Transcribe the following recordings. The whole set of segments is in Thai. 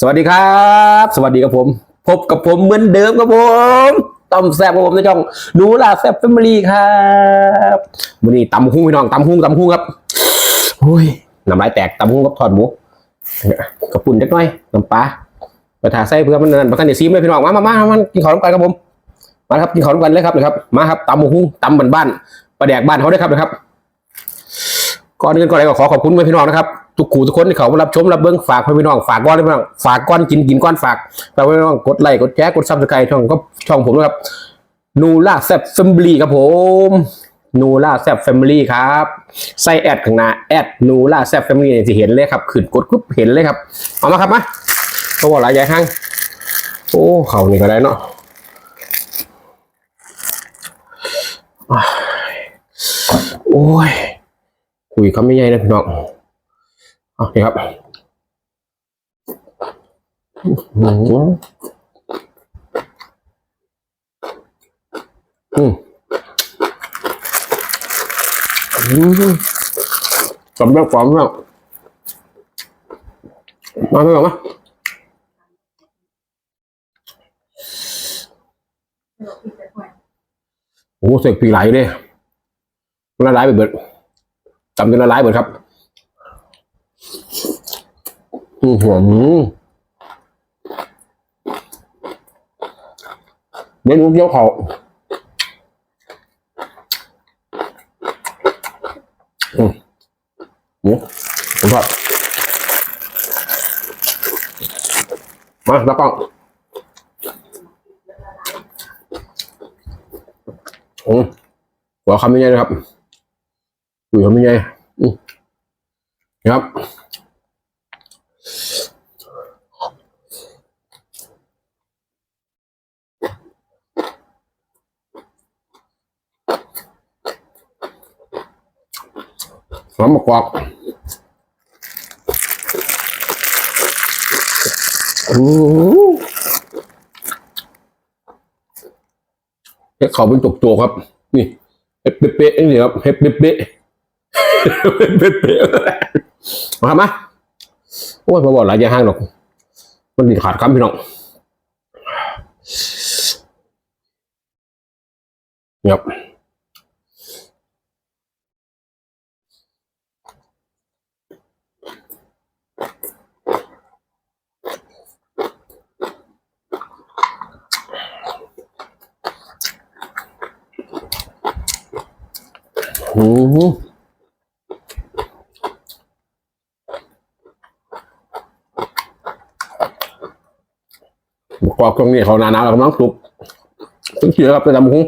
สวัสดีครับ สวัสดีครับผม พบกับผมเหมือนเดิมครับผมต้อมแซ่บครับผมในช่องหนูลาแซ่บแฟมิลี่ครับวันนี้ตำหุ้งพี่น้องตำหุ้งตำหุ้งครับโอ้ยน้ำลายแตกตำหุ้งกับทอดหมูกระปุ่นเล็กน้อยน้ำปลาไปทาไส้เพื่อมันนั่นประกันเดี๋ยวซีมเลยพี่น้องมามามามากินข้าวน้ำกันครับผมมาครับกินข้าวน้ำกันเลยครับเลยครับมาครับตำหุ้งตำบ้านบ้านประแดกบ้านเขาได้ครับนะครับก่อนอื่นก่อนอะไรก็ขอขอบคุณพี่น้องนะครับ ทุกขู่ทุกคนที่เขามารับชมรับเบิ้งฝากพี่น้องฝากก้อนพี่น้องฝากก้อนกินกินก้อนฝากฝากพี่น้องกดไลค์กดแชร์กดซับสไครต์ช่องก็ช่องผมนะครับนูล่าแซบแฟมิลี่ครับผมนูล่าแซบแฟมิลี่ครับใส่แอดข้างหน้าแอดนูล่าแซบแฟมิลี่จะเห็นเลยครับขึ้นกดปุ๊บเห็นเลยครับเอามาครับมาตัวหลายใหญ่ห้างโอ้เขานี่ก็ได้เนาะโอ้ยคุยคำไม่ใหญ่นะพี่น้อง เอานี่ครับอืมอืมสำเร็จความแล้วมาพี่น้องมาโอ้เสกปีไหลเลยละลายไปเบิดจำเป็นละลายหมดครับ อือหือเมนูเกี๊ยวเขาอืมหมูผมชอบมาแล้วก็อืมหัวคำยังไงนะครับคุยเขาไม่ไง ครับน้ำมะกอกอืมเฮ็ดเขาเป็นจุกๆครับ นี่เฮ็ดเป๊ะๆนี่ครับเฮ็ดเป๊ะๆเป๊ะๆ มาครับมาโอ้ยพอบอกหลายอย่างห้างหรอก มันติขาดคำพี่น้องครับอืม กอกตรงนี้เขาหนาๆแล้วกำลังสุกต้องเชื่อครับจะทำหุ้ง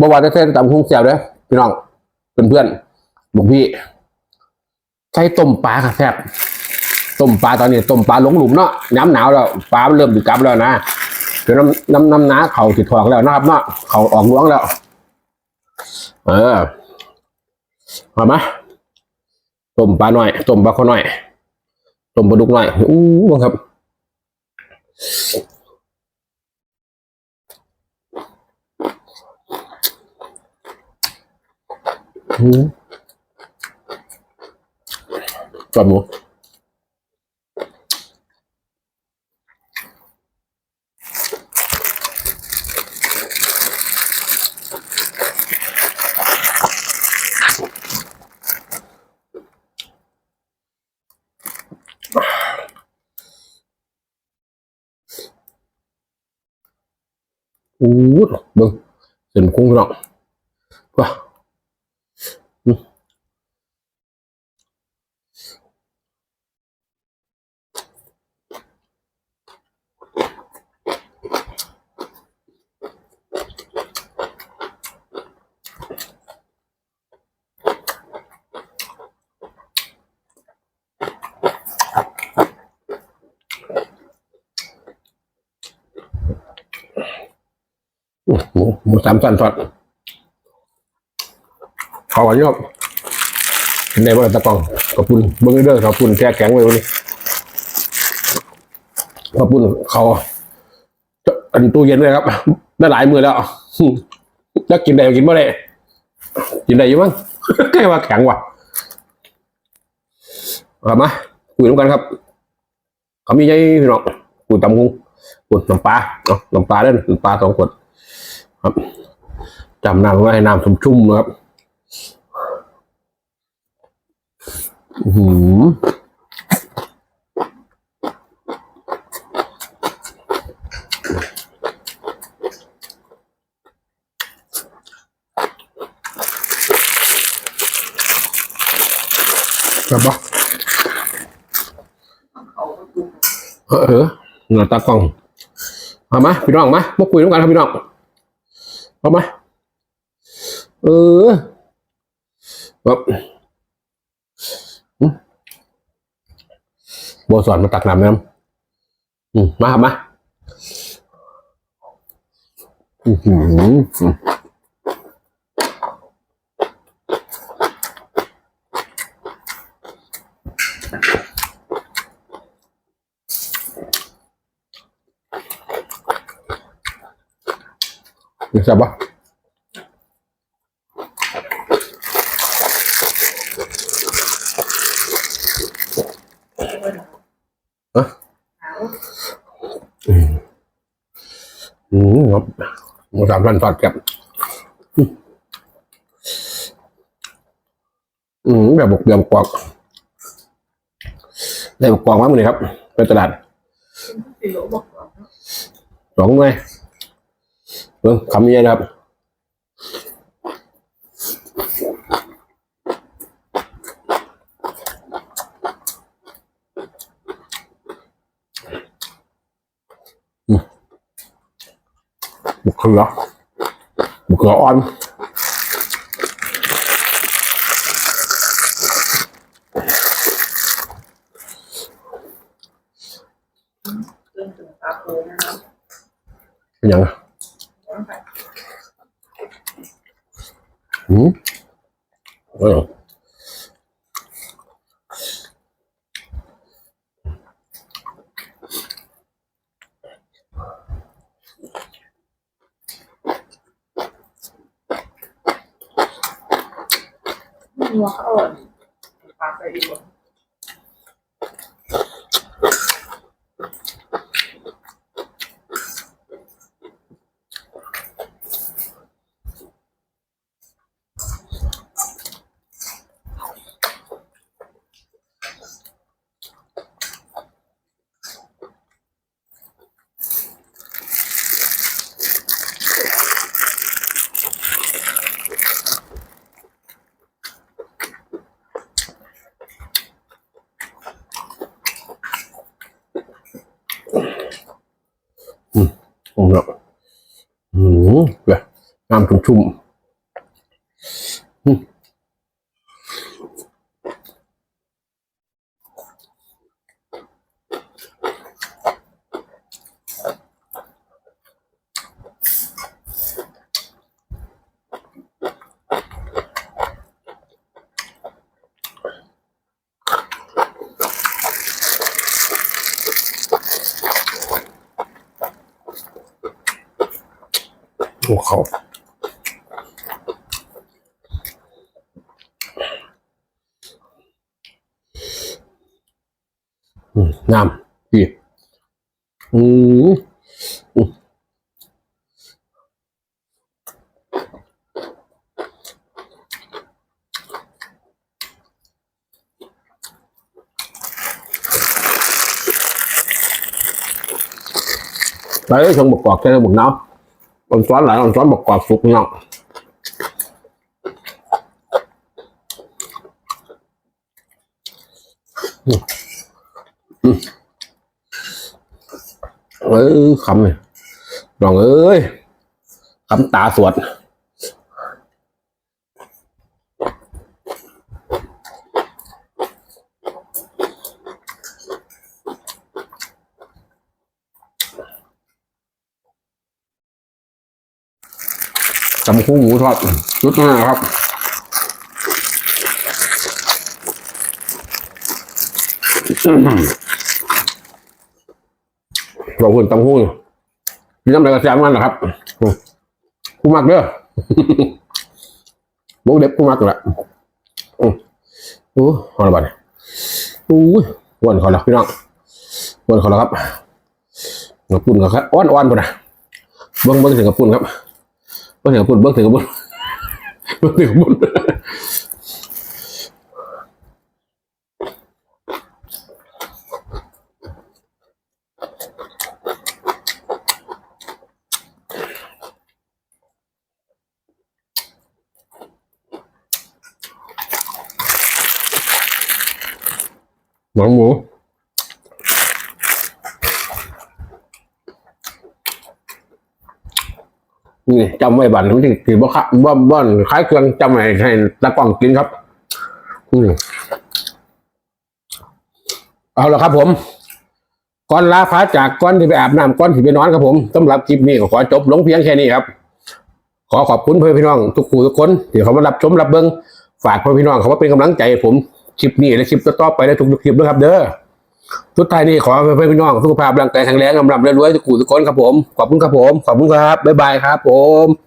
บวาจะเส้นตำหุ้งเสียวเด้อพี่น้องเพื่อนๆบุกพี่ใช้ต้มปลาค่ะแซ่บต้มปลาตอนนี้ต้มปลาหลงหลุมเนาะน้ำหนาวแล้วปลาเริ่มดึกกลับแล้วนะเดี๋ยวน้ำน้ำน้ำน้าเขาติดทองแล้วนะครับเนาะเขาออกล้วงแล้ว เออเอามต้มปลาหน่อยต้มปลาข้อหน่อย ต้มปลาดุกหน่อยอู้บังครับอืมจอดหมูอู้ เบิ่งเส้นคุ้งพี่น้องว้า หมูหมูสามสันทอดขอหวานยอบในบ้าตะกองกระปุนเบิ้งเด้อขอบปุนแช่แข็งไว้วันนี้ขอบปุนเขาอันตู้เย็นเลยครับได้หลายมือแล้วจะกินได้กินบ่ได้กินได้อยู่มั้งแค่ว่าแข็งว่ะเอามาคุยน้ำกันครับเขามีใจพี่น้องคุยตำหุ้งคุยน้ำปลาเนาะน้ำปลาเล่นน้ำปลาสองขวด ครับจำน้ำไว้ให้น้ำชุ่มๆนะครับหือครับปะเออเออเงาตากล้อง เอามาพี่น้องมามาคุยน้ำกันครับพี่น้อง เอามา เออแบบอืมบัวสอนมาตักน้ำน้ำมมาครับมา อือ หืออืมนี่ใช่ปะฮะอืมอืมครับหมูสามพันทอดกับอืมอืมแบบบกเดียมกวากได้บกกวากมากเลยครับ ไปตลาดสิโลบอกว่าสองหน่วย เบิ่งคำนี้นะครับอืมบุกเขือบุกเขืออ่อนเรื่องถึงตาโพนะครับเป็นยังไง ร้อนไป อืมเออนัวเขาอ่อนปากไปอีกหมด อืมครับอืมแบบ น้ำชุ่มๆ อืมโอ้เขาอืมน้ำดีอืมอื อกแค่บกน้ำอนซ้อนหลายอนซ้อนบกกว่าฟุกเนาะอือืมเอ้ยคำเลยลองเอ้ยคำตาสวด จำคู่หมูทอดชุดหน้าครับขอบคุณตำหูมีน้ำอะไรกระแซมกันเหรอครับกูมักเด้อบุกเด็บกูมักละอืมโอ้ฮอลบันโอ้ยอ้วนเขาแล้วพี่น้องอ้วนเขาแล้วครับกระปุ่นเขาครับอ้อนอ้อนปุ่นนะเบิ้งเบิ้งถึงกระปุ่นครับ เบิ้งถึงกระปุ่นเบิ้งถึงกระปุ่นเบิ้งถึงกระปุ่นหนังหมู นี่จำไว้บัตรมันถือว่าบ้านบ้านคล้ายเครื่องจำไว้ให้ตะกล่องกินครับ อืมเอาละครับผมก่อนลาฟ้าจากก่อนที่ไปอาบน้ำก่อนที่ไปนอนครับผมสำหรับคลิปนี้ก็ขอจบลงเพียงแค่นี้ครับ ขอขอบคุณเพื่อนพี่น้องทุกคู่ทุกคนที่เขามารับชมรับเบิงฝากเพื่อนพี่น้องเขามาเป็นกำลังใจผมคลิปนี้และคลิปต่อไปในทุกๆคลิปด้วยครับ เด้อ ทุกท่านนี่ขอให้เพื่อนพี่น้องสุขภาพร่างกายแข็งแรงกำลังรวยๆทุกคู่ทุกคนครับผม ขอบคุณครับผม ขอบคุณครับ บ๊ายบายครับผม